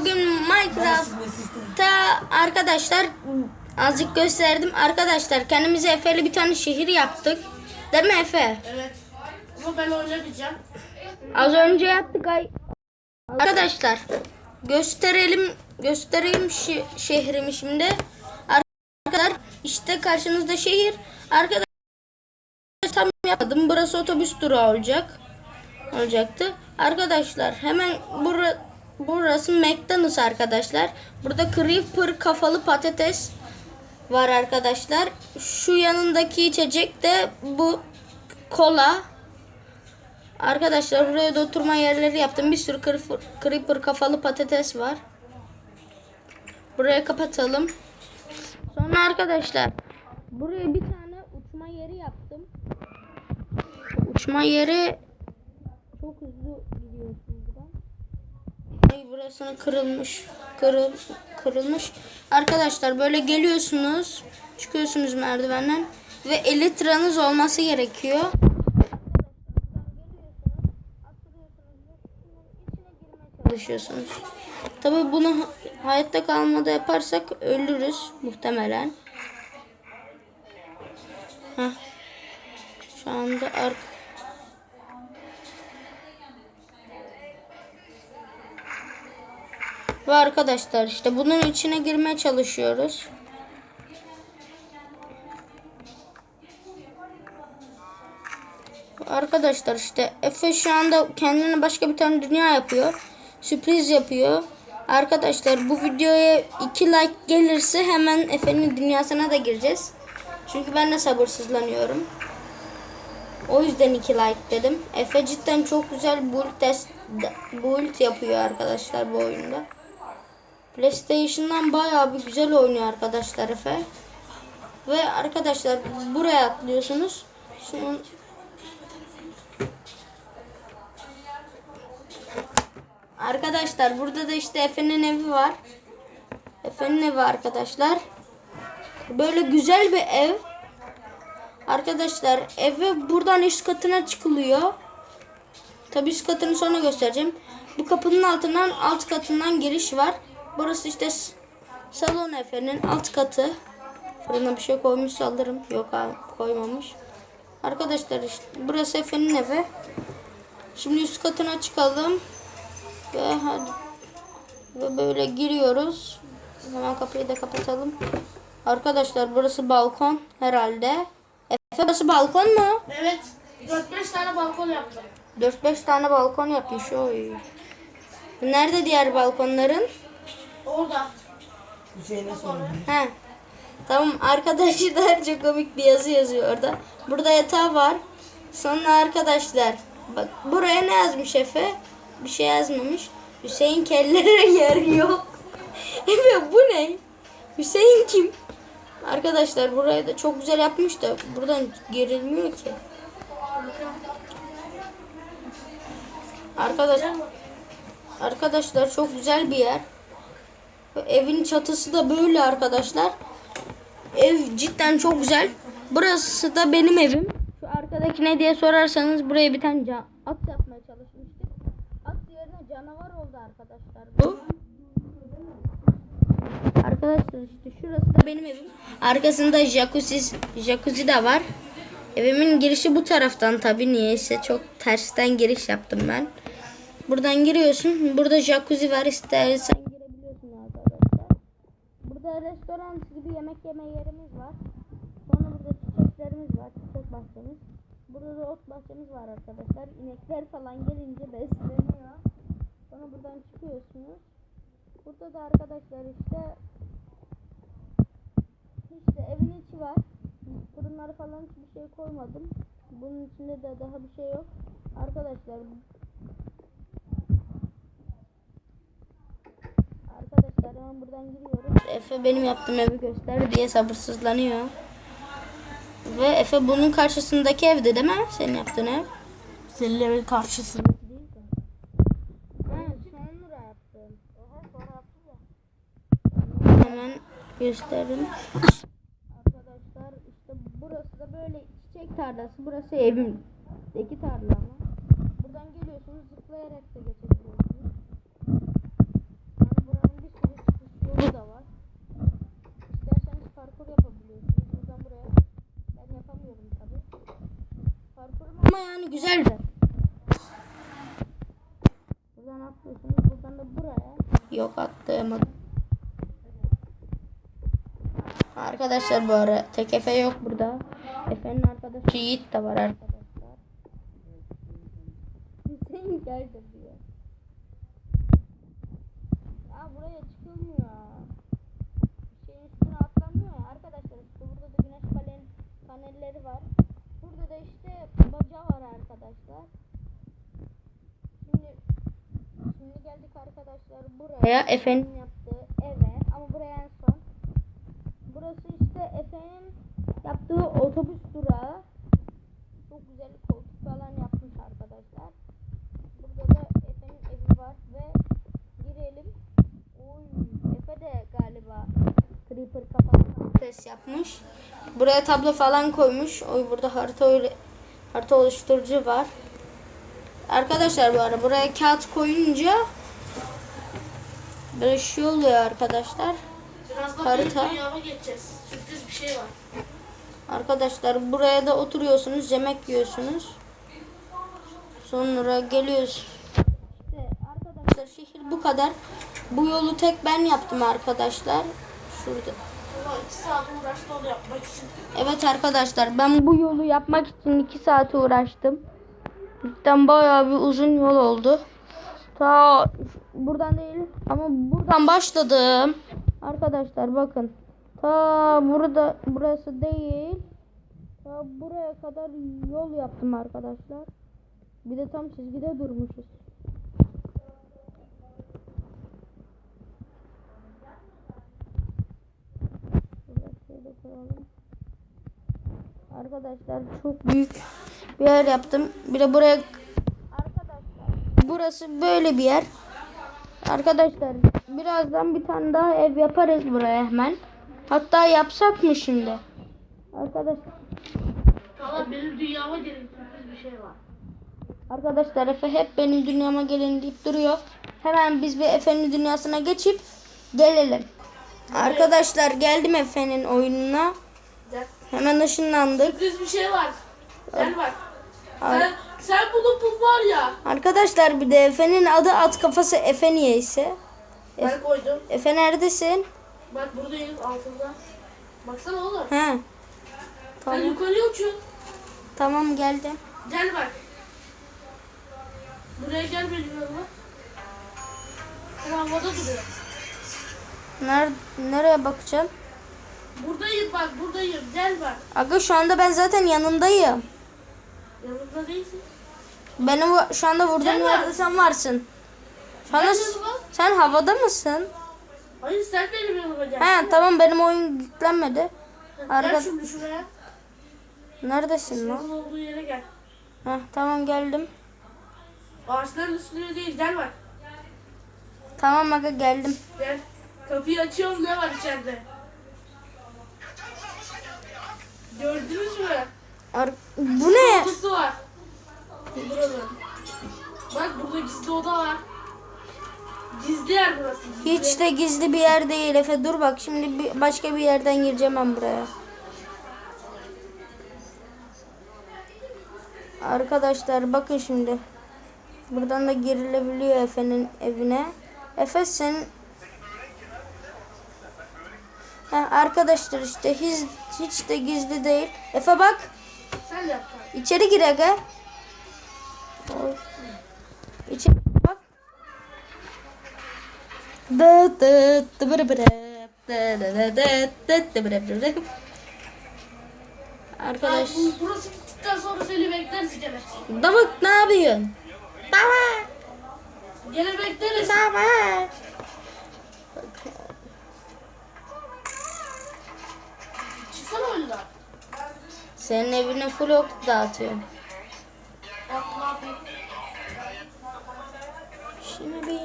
bugün Minecraft'ta arkadaşlar azıcık gösterdim. Arkadaşlar kendimize Efe'li bir tane şehir yaptık. Değil mi Efe? Evet. Ama ben oynamayacağım. Az önce yaptık ay. Arkadaşlar gösterelim göstereyim şi- şehrimi şimdi. Arkadaşlar işte karşınızda şehir. Arkadaşlar tam yapmadım. Burası otobüs durağı olacak. Olacaktı. Arkadaşlar hemen bura, burası McDonald's arkadaşlar. Burada creeper kafalı patates var arkadaşlar. Şu yanındaki içecek de bu kola. Arkadaşlar buraya da oturma yerleri yaptım. Bir sürü creeper, kafalı patates var. Buraya kapatalım. Sonra arkadaşlar buraya bir tane uçma yeri yaptım. Uçma yeri çok hızlı gidiyorsun buradan. Ay burasını kırılmış. Kırıl, kırılmış. Arkadaşlar böyle geliyorsunuz. Çıkıyorsunuz merdivenden. Ve elitranız olması gerekiyor. çalışıyorsunuz. Tabii bunu ha- hayatta kalmada yaparsak ölürüz muhtemelen. Heh. Şu anda ark Ve arkadaşlar işte bunun içine girmeye çalışıyoruz. Arkadaşlar işte Efe şu anda kendine başka bir tane dünya yapıyor. Sürpriz yapıyor. Arkadaşlar bu videoya 2 like gelirse hemen Efe'nin dünyasına da gireceğiz. Çünkü ben de sabırsızlanıyorum. O yüzden 2 like dedim. Efe cidden çok güzel build, test, build yapıyor arkadaşlar bu oyunda. PlayStation'dan bayağı bir güzel oynuyor arkadaşlar Efe. Ve arkadaşlar buraya atlıyorsunuz. Sonra Arkadaşlar burada da işte Efe'nin evi var. Efe'nin evi arkadaşlar. Böyle güzel bir ev. Arkadaşlar eve buradan üst katına çıkılıyor. Tabii üst katını sonra göstereceğim. Bu kapının altından alt katından giriş var. Burası işte salon Efe'nin alt katı. Fırına bir şey koymuş alırım. Yok abi koymamış. Arkadaşlar işte burası Efe'nin evi. Şimdi üst katına çıkalım. Ve hadi. Ve böyle giriyoruz. Hemen kapıyı da kapatalım. Arkadaşlar burası balkon herhalde. Efe burası balkon mu? Evet. 4-5 tane balkon yaptım. 4-5 tane balkon yapmış. Oy. Nerede diğer balkonların? Orada. He. Tamam arkadaşlar çok komik bir yazı yazıyor orada. Burada yatağı var. Sonra arkadaşlar bak buraya ne yazmış Efe? Bir şey yazmamış. Hüseyin kellere yer yok. Efe bu ne? Hüseyin kim? Arkadaşlar burayı da çok güzel yapmış da buradan gerilmiyor ki. Arkadaş Arkadaşlar çok güzel bir yer. Evin çatısı da böyle arkadaşlar. Ev cidden çok güzel. Burası da benim evim. Şu arkadaki ne diye sorarsanız buraya bir tane ca- at yapmaya çalışmıştık. At yerine canavar oldu arkadaşlar bu. Arkadaşlar işte şurası da benim evim. Arkasında jacuzzi, jacuzzi de var. Evimin girişi bu taraftan tabi niyeyse çok tersten giriş yaptım ben. Buradan giriyorsun. Burada jacuzzi var istersen. Burada restoran gibi yemek yeme yerimiz var. Sonra burada çiçeklerimiz var. Çiçek bahçemiz. Burada da ot bahçemiz var arkadaşlar. İnekler falan gelince besleniyor. Sonra buradan çıkıyorsunuz. Burada da arkadaşlar işte işte evin içi var. Fırınları falan hiçbir şey koymadım. Bunun içinde de daha bir şey yok. Arkadaşlar Arkadaşlar hemen buradan giriyoruz. Efe benim yaptığım evi göster diye sabırsızlanıyor. Ve Efe bunun karşısındaki evde değil mi? Senin yaptığın ev. Senin evin karşısında. Hemen gösterin. Arkadaşlar işte burası da böyle çiçek tarlası. Burası evimdeki tarla ama. Buradan geliyorsunuz zıplayarak da geçebiliyorsunuz. Güzeldi. Buradan atlıyorsunuz. Buradan da buraya. Yok atlayamadım. Arkadaşlar bu ara tek Efe yok burada. Efe'nin arkadaşı Yiğit de var arkadaşlar. Hüseyin geldi diyor. Ya buraya çıkılmıyor. Şeyin üstüne atlanmıyor ya arkadaşlar. Burada da güneş panel, panelleri var. Burada da işte baca var arkadaşlar. Şimdi şimdi geldik arkadaşlar buraya. Efe'nin yaptığı eve ama buraya en son. Burası işte Efe'nin yaptığı otobüs durağı. Çok güzel koltuk falan yapmış arkadaşlar. Burada da Efe'nin evi var ve girelim. Oy, Efe de galiba Creeper kafasına test yapmış. Buraya tablo falan koymuş. Oy burada harita öyle harita oluşturucu var. Arkadaşlar bu arada buraya kağıt koyunca böyle şey oluyor arkadaşlar. Birazdan Harita. benim dünyama geçeceğiz. Sürpriz bir şey var. Arkadaşlar buraya da oturuyorsunuz, yemek yiyorsunuz. Sonra geliyoruz. İşte arkadaşlar şehir bu kadar. Bu yolu tek ben yaptım arkadaşlar. Şurada. İki yapmak için. Evet arkadaşlar ben bu yolu yapmak için 2 saat uğraştım. Cidden bayağı bir uzun yol oldu. Ta buradan değil ama buradan başladım. Arkadaşlar bakın. Ta burada burası değil. Ta buraya kadar yol yaptım arkadaşlar. Bir de tam çizgide durmuşuz. Arkadaşlar çok büyük bir yer yaptım. Bir de buraya Arkadaşlar burası böyle bir yer. Arkadaşlar birazdan bir tane daha ev yaparız buraya hemen. Hatta yapsak mı şimdi? Arkadaşlar Tamam benim dünyama gelin sürpriz bir şey var. Arkadaşlar Efe hep benim dünyama gelin deyip duruyor. Hemen biz bir Efe'nin dünyasına geçip gelelim. Arkadaşlar geldim Efe'nin oyununa. Gel. Hemen ışınlandık. Sürpriz bir şey var. Gel bak. Sen, sen bunu bul var ya. Arkadaşlar bir de Efe'nin adı at kafası Efe niyeyse. Ben koydum. Efe neredesin? Bak buradayım altında. Baksana oğlum. He. Sen Tamam. yukarıya uçuyorsun. Tamam geldim. Gel bak. Buraya gel benim yanıma. Sen havada duruyor. Nerede, nereye bakacağım? Buradayım bak buradayım. Gel bak. Aga şu anda ben zaten yanındayım. Yanımda değilsin. Benim bu- şu anda vurduğum lan. yerde sen varsın. Şu anda sen havada mısın? Hayır sen benim yanıma gel. He tamam benim oyun yüklenmedi. Gel arka- şimdi şuraya. Neredesin lan? Senin olduğu yere gel. Heh, tamam geldim. Ağaçların üstüne değil gel bak. Tamam aga geldim. Gel. Kapıyı açıyorum ne var içeride? Gördünüz mü? Ar- bu ne? Odası var. Buranın. Bak burada gizli oda var. Gizli yer burası. Gizli. Hiç de gizli bir yer değil Efe. Dur bak şimdi bir, başka bir yerden gireceğim ben buraya. Arkadaşlar bakın şimdi. Buradan da girilebiliyor Efe'nin evine. Efe sen Ha, arkadaşlar işte hiç, hiç de gizli değil. Efe bak Sen yap. bak. içeri gir aga. İçeri bak. Dı dı dı bırı bırı. Dı dı dı dı dı dı bırı bırı. Arkadaş. Bak, bu, burası bittikten sonra seni bekleriz gene. Davut ne yapıyorsun? Davut. Gene bekleriz. Davut. Çıksana oyundan. Senin evine full ok yapayım. Şimdi bir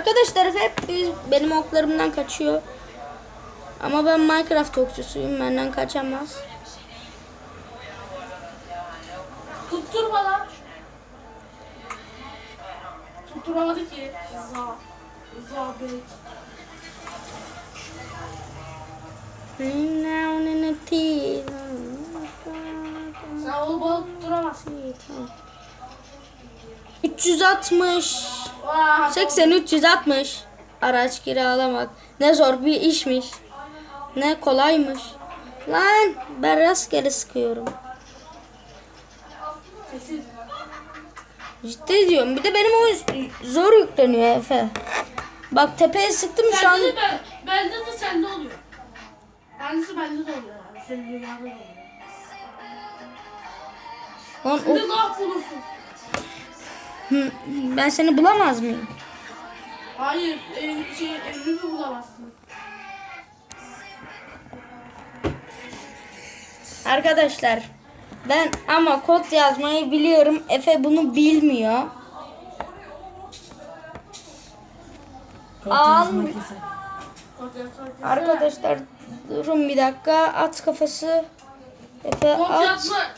arkadaşlar hep benim oklarımdan kaçıyor. Ama ben Minecraft okçusuyum. Benden kaçamaz. Tutturma lan. Tutturamadı ki. Za. Za bey. Sen o balığı tutturamazsın. 360 Vaa. 80 360 araç kiralamak ne zor bir işmiş. Ne kolaymış. Lan ben rastgele sıkıyorum. Ciddi diyorum. Bir de benim oyun zor yükleniyor Efe. Bak tepeye sıktım şu an. De ben, bende de sende oluyor. Bendesi bende de oluyor. Senin dünyada da oluyor. Lan o- de ne bulursun? Ben seni bulamaz mıyım? Hayır, ev, şey, evini mi bulamazsın? Arkadaşlar ben ama kod yazmayı biliyorum. Efe bunu bilmiyor. Al. Arkadaşlar durun bir dakika. At kafası. Efe yasak.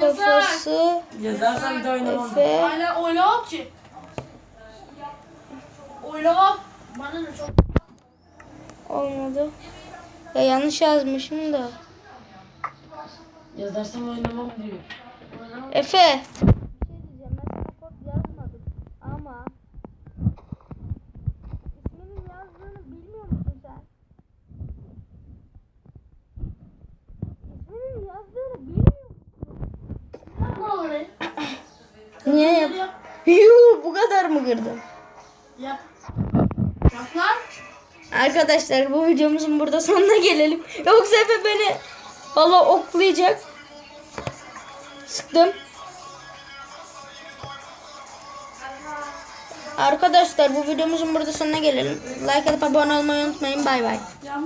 kafası. Yazarsan bir de oynamam. Efe. Hala oynamam ki. Oynamam. Bana ne çok. Olmadı. Ya yanlış yazmışım da. Yazarsan oynamam diyor. Efe. Bir şey diyeceğim. Ben sana kod yazmadım. Ama isminin yazdığını bilmiyor musun sen? İsminin yazdığını bilmiyor musun? Yapma orayı. Niye yap? Yuh bu kadar mı kırdın? Yap. Yap lan. Arkadaşlar bu videomuzun burada sonuna gelelim. Yoksa Efe beni valla oklayacak. Sıktım. Arkadaşlar bu videomuzun burada sonuna gelelim. Like atıp abone olmayı unutmayın. Bay bay.